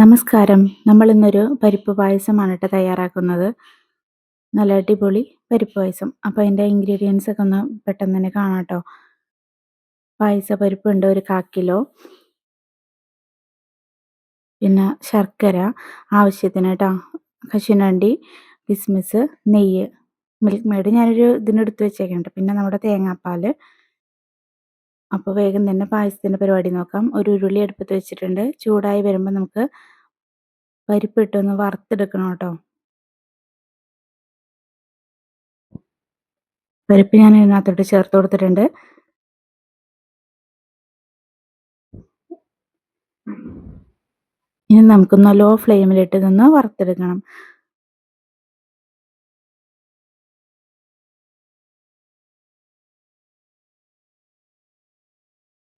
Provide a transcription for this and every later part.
നമസ്കാരം. നമ്മൾ ഇന്നൊരു പരിപ്പ് പായസമാണ് കേട്ടോ തയ്യാറാക്കുന്നത്. നല്ല അടിപൊളി പരിപ്പ് പായസം. അപ്പോൾ അതിന്റെ ഇൻഗ്രീഡിയൻസ് ഒക്കെ ഒന്ന് പെട്ടെന്ന് തന്നെ കാണാം കേട്ടോ പായസ പരിപ്പുണ്ട് ഒരു കാ കിലോ. പിന്നെ ശർക്കര ആവശ്യത്തിന് കേട്ടോ കശുനണ്ടി കിസ്മിസ് നെയ്യ് മിൽക്ക് മെയ്ഡ് ഞാനൊരു ഇതിനെടുത്ത് വെച്ചേക്കുന്നുണ്ട് പിന്നെ നമ്മുടെ തേങ്ങാപ്പാൽ അപ്പോൾ വേഗം തന്നെ പായസത്തിന്റെ പരിപാടി നോക്കാം. ഒരു ഉരുളി അടുപ്പത്ത് വെച്ചിട്ടുണ്ട്. ചൂടായി വരുമ്പോൾ നമുക്ക് പരിപ്പിട്ടൊന്ന് വറുത്തെടുക്കണം കേട്ടോ. പരിപ്പ് ഞാൻ ഇതിനകത്തോട്ട് ചേർത്ത് കൊടുത്തിട്ടുണ്ട്. ഇനി നമുക്കൊന്ന് ലോ ഫ്ലെയിമിലിട്ട് നിന്ന് വറുത്തെടുക്കണം.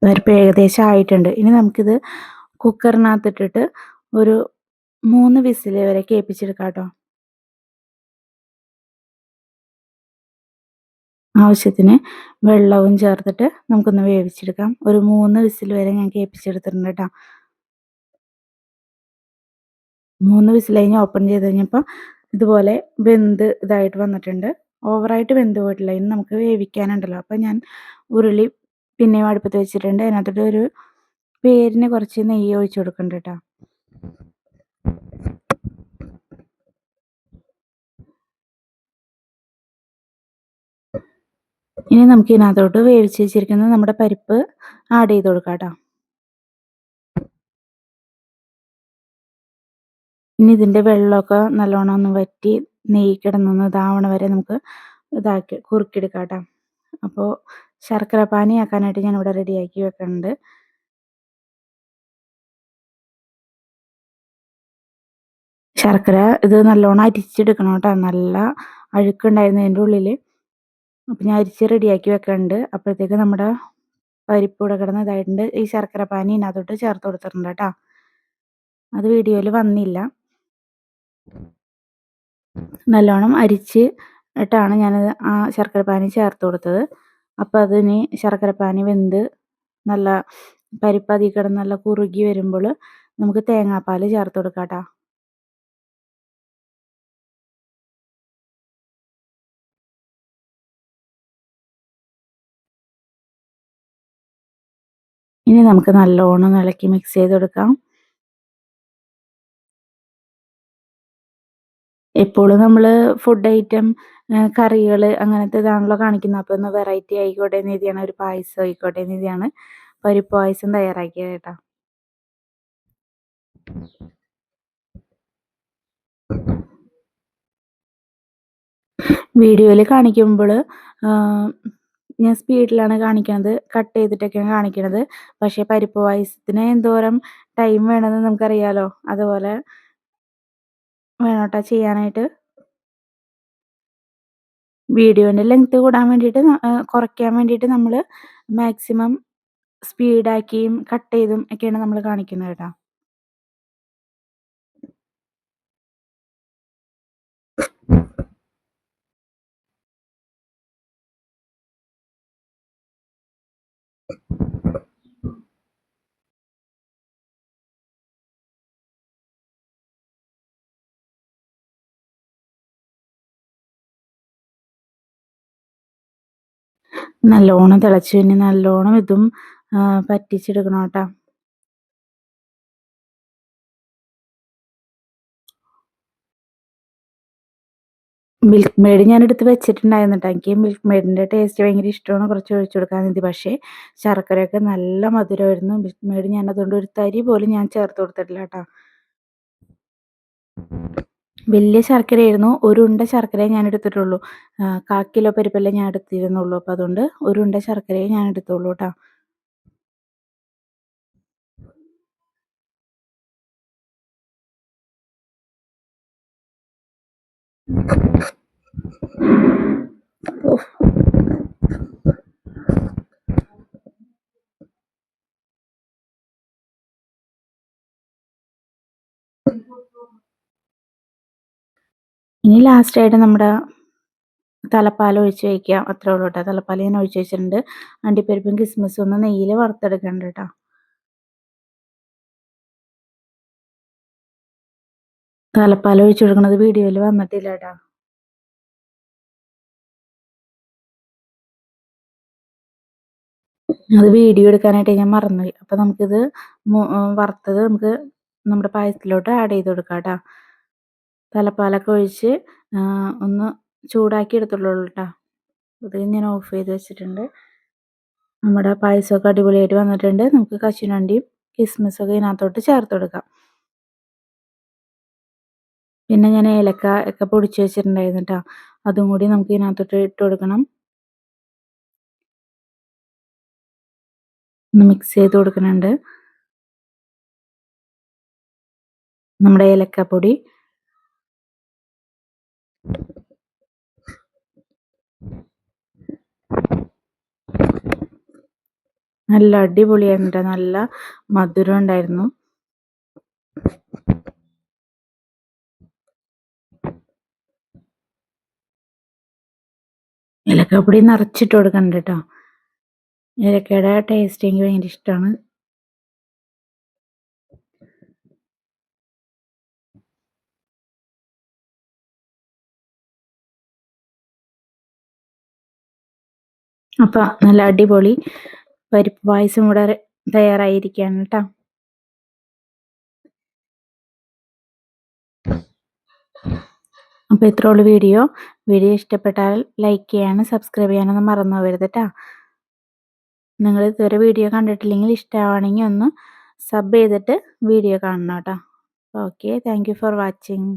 പരിപ്പ് ഏകദേശം ആയിട്ടുണ്ട്. ഇനി നമുക്കിത് കുക്കറിനകത്തിട്ടിട്ട് ഒരു മൂന്ന് വിസിൽ വരെ കേൾപ്പിച്ചെടുക്കാം കേട്ടോ ആവശ്യത്തിന് വെള്ളവും ചേർത്തിട്ട് നമുക്കൊന്ന് വേവിച്ചെടുക്കാം. ഒരു മൂന്ന് വിസിൽ വരെ ഞാൻ കേൾപ്പിച്ചെടുത്തിട്ടുണ്ട് കേട്ടോ മൂന്ന് വിസിൽ കഴിഞ്ഞ് ഓപ്പൺ ചെയ്ത് കഴിഞ്ഞപ്പോൾ ഇതുപോലെ വെന്ത് ഇതായിട്ട് വന്നിട്ടുണ്ട്. ഓവറായിട്ട് വെന്ത് പോയിട്ടില്ല. ഇനി നമുക്ക് വേവിക്കാനുണ്ടല്ലോ. അപ്പം ഞാൻ ഉരുളി പിന്നെയും അടുപ്പത്ത് വെച്ചിട്ടുണ്ട്. അതിനകത്തോട്ട് ഒരു പേരിന് കുറച്ച് നെയ്യ് ഒഴിച്ചു കൊടുക്കുന്നുണ്ട് കേട്ടോ ഇനി നമുക്ക് ഇതിനകത്തോട്ട് വേവിച്ച് വെച്ചിരിക്കുന്ന നമ്മുടെ പരിപ്പ് ആഡ് ചെയ്ത് കൊടുക്കാം കേട്ടോ. ഇനി ഇതിന്റെ വെള്ളമൊക്കെ നല്ലോണം ഒന്ന് വറ്റി നെയ്യ് കിടന്നൊന്ന് ഇതാവണ വരെ നമുക്ക് ഇതാക്കി കുറുക്കിയെടുക്കാം കേട്ടോ. അപ്പോൾ ശർക്കര പാനി ആക്കാനായിട്ട് ഞാൻ ഇവിടെ റെഡിയാക്കി വെക്കുന്നുണ്ട്. ശർക്കര ഇത് നല്ലോണം അരിച്ചെടുക്കണം കേട്ടോ. നല്ല അഴുക്കുണ്ടായിരുന്നു അതിന്റെ ഉള്ളിൽ അപ്പം ഞാൻ അരിച്ച് റെഡിയാക്കി വെക്കുന്നുണ്ട് അപ്പോഴത്തേക്ക് നമ്മുടെ പരിപ്പ് ഇവിടെ കിടന്ന് ഇതായിട്ടുണ്ട്. ഈ ശർക്കര പാനി ഇതിനകത്തോട്ട് ചേർത്ത് കൊടുത്തിട്ടുണ്ട് കേട്ടോ. അത് വീഡിയോയിൽ വന്നില്ല. നല്ലോണം അരിച്ച് ഇട്ടാണ് ഞാനത് ആ ശർക്കര പാനി ചേർത്ത് കൊടുത്തത്. അപ്പോൾ അതിന് ശർക്കര പാനി വെന്ത് നല്ല പരിപ്പ് അതിൽ കിടന്ന് നല്ല കുറുകി വരുമ്പോൾ നമുക്ക് തേങ്ങാപ്പാൽ ചേർത്ത് കൊടുക്കാം കേട്ടോ. ഇനി നമുക്ക് നല്ലോണം ഇളക്കി മിക്സ് ചെയ്ത് കൊടുക്കാം. എപ്പോഴും നമ്മൾ ഫുഡ് ഐറ്റം കറികൾ അങ്ങനത്തെ ഇതാണല്ലോ കാണിക്കുന്നത്. അപ്പോൾ ഒന്ന് വെറൈറ്റി ആയിക്കോട്ടെ എന്ന് ഒരു പായസം ആയിക്കോട്ടെ എന്ന് രീതിയാണ് പരിപ്പ് പായസം തയ്യാറാക്കിയത് കേട്ടോ. വീഡിയോയിൽ കാണിക്കുമ്പോൾ ഞാൻ സ്പീഡിലാണ് കാണിക്കുന്നത് കട്ട് ചെയ്തിട്ടൊക്കെയാണ് കാണിക്കുന്നത് പക്ഷേ പരിപ്പ് പായസത്തിന് എന്തോരം ടൈം വേണമെന്ന് നമുക്കറിയാലോ. അതുപോലെ വേണോട്ടാ ചെയ്യാനായിട്ട്. വീഡിയോന്റെ ലെങ്ത് കൂടാൻ വേണ്ടിയിട്ട് കുറയ്ക്കാൻ വേണ്ടിയിട്ട് നമ്മൾ മാക്സിമം സ്പീഡാക്കിയും കട്ട് ചെയ്തും ഒക്കെയാണ് നമ്മൾ കാണിക്കുന്നത് കേട്ടോ. നല്ലോണം തിളച്ച് കഴിഞ്ഞ് നല്ലോണം ഇതും പറ്റിച്ചെടുക്കണം കേട്ടോ. മിൽക്ക് മെയ്ഡ് ഞാൻ എടുത്ത് വെച്ചിട്ടുണ്ടായിരുന്നു കേട്ടോ എനിക്ക് മിൽക്ക് മെയ്ഡിന്റെ ടേസ്റ്റ് ഭയങ്കര ഇഷ്ടമാണ്. കുറച്ച് ഒഴിച്ചു കൊടുക്കാൻ ഇത് പക്ഷേ ശർക്കരയൊക്കെ നല്ല മധുരമായിരുന്നു. മിൽക്ക് മെയ്ഡ് ഞാൻ അതുകൊണ്ട് ഒരു തരി പോലും ഞാൻ ചേർത്ത് കൊടുത്തിട്ടില്ല കേട്ടോ വലിയ ശർക്കരയായിരുന്നു. ഒരു ഉണ്ട ശർക്കരയെ ഞാൻ എടുത്തിട്ടുള്ളൂ. കാക്കിലോ കിലോ പരിപ്പല്ലേ ഞാൻ എടുത്തിരുന്നുള്ളൂ. അപ്പോൾ അതുകൊണ്ട് ഒരു ഉണ്ട ശർക്കരയെ ഞാൻ എടുത്തുള്ളൂ കേട്ടോ ഇനി ലാസ്റ്റായിട്ട് നമ്മുടെ തലപ്പാൽ ഒഴിച്ച് വയ്ക്കുക അത്രേ ഉള്ളൂ കേട്ടോ തലപ്പാൽ ഞാൻ ഒഴിച്ച് വെച്ചിട്ടുണ്ട്. അണ്ടിപ്പരിപ്പും കിസ്മിസും ഒന്ന് നെയ്യിൽ വറുത്തെടുക്കണ്ട കേട്ടോ തലപ്പാൽ ഒഴിച്ചു കൊടുക്കുന്നത് വീഡിയോയിൽ വന്നിട്ടില്ല കേട്ടോ അത് വീഡിയോ എടുക്കാനായിട്ട് ഞാൻ മറന്നുപോയി. അപ്പോൾ നമുക്കിത് വറുത്തത് നമുക്ക് നമ്മുടെ പായസത്തിലോട്ട് ആഡ് ചെയ്ത് കൊടുക്കാം കേട്ടോ തലപ്പാലൊക്കെ ഒഴിച്ച് ഒന്ന് ചൂടാക്കി എടുത്തുള്ളൂ കേട്ടോ അത് ഞാൻ ഓഫ് ചെയ്ത് വെച്ചിട്ടുണ്ട്. നമ്മുടെ പായസമൊക്കെ അടിപൊളിയായിട്ട് വന്നിട്ടുണ്ട്. നമുക്ക് കശുനണ്ടിയും കിസ്മിസൊക്കെ ഇതിനകത്തോട്ട് ചേർത്ത് കൊടുക്കാം. പിന്നെ ഞാൻ ഏലക്ക ഒക്കെ പൊടിച്ച് വെച്ചിട്ടുണ്ടായിരുന്നു കേട്ടോ അതും കൂടി നമുക്ക് ഇതിനകത്തോട്ട് ഇട്ട് കൊടുക്കണം. ഒന്ന് മിക്സ് ചെയ്ത് കൊടുക്കുന്നുണ്ട്. നമ്മുടെ ഏലക്കപ്പൊടി. നല്ല അടിപൊളിയായിരുന്നു കേട്ടോ നല്ല മധുരം ഉണ്ടായിരുന്നു. ഇലക്കപ്പൊടി നിറച്ചിട്ട് കൊടുക്കണ്ട കേട്ടോ ടേസ്റ്റിങ് ടേസ്റ്റ് എനിക്ക് ഭയങ്കര ഇഷ്ടമാണ് അപ്പം നല്ല അടിപൊളി പരിപ്പ് പായസം ഇവിടെ തയ്യാറായിരിക്കുകയാണ് കേട്ടോ. അപ്പോൾ ഇത്രയുള്ള വീഡിയോ. വീഡിയോ ഇഷ്ടപ്പെട്ടാൽ ലൈക്ക് ചെയ്യാനും സബ്സ്ക്രൈബ് ചെയ്യാനൊന്നും മറന്നു പോകരുത് കേട്ടോ. നിങ്ങൾ ഇതുവരെ വീഡിയോ കണ്ടിട്ടില്ലെങ്കിൽ ഇഷ്ടമാണെങ്കിൽ ഒന്ന് സബ് ചെയ്തിട്ട് വീഡിയോ കാണണം കേട്ടോ. Okay thank for watching.